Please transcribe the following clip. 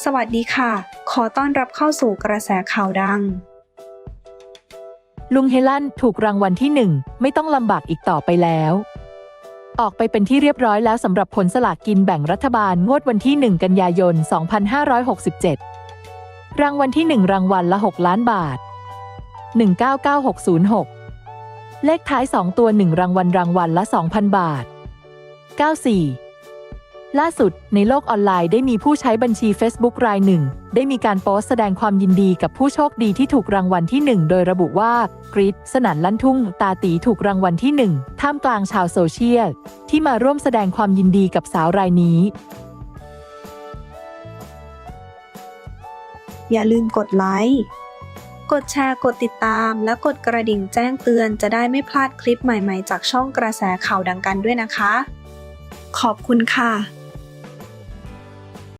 สวัสดีค่ะ ขอต้อนรับเข้าสู่กระแสข่าวดัง ลุงเฮลันถูกรางวัลที่หนึ่งไม่ต้องลำบากอีกต่อไปแล้ว ออกไปเป็นที่เรียบร้อยแล้วสำหรับผลสลากกินแบ่งรัฐบาลงวดวันที่ 1 กันยายน 2567 รางวัลที่ 1 รางวัลละ 6 ล้านบาท 199606 เลขท้าย 2 ตัว 1 รางวัลรางวัลละ 2,000 บาท 94 ล่าสุดในโลกออนไลน์ได้มีผู้ใช้บัญชี Facebook รายหนึ่ง ได้มีการโพสต์แสดงความยินดีกับผู้โชคดีที่ถูกรางวัลที่ 1 โดยระบุว่ากรีดสนันลั่นทุ่ง ตาตีถูกรางวัลที่ 1 ท่ามกลางชาวโซเชียล ที่มาร่วมแสดงความยินดีกับสาวรายนี้ อย่าลืมกดไลค์ กดแชร์ กดติดตาม และกดกระดิ่งแจ้งเตือนจะได้ไม่พลาดคลิปใหม่ๆ จากช่องกระแสข่าวดังกันด้วยนะคะขอบคุณค่ะ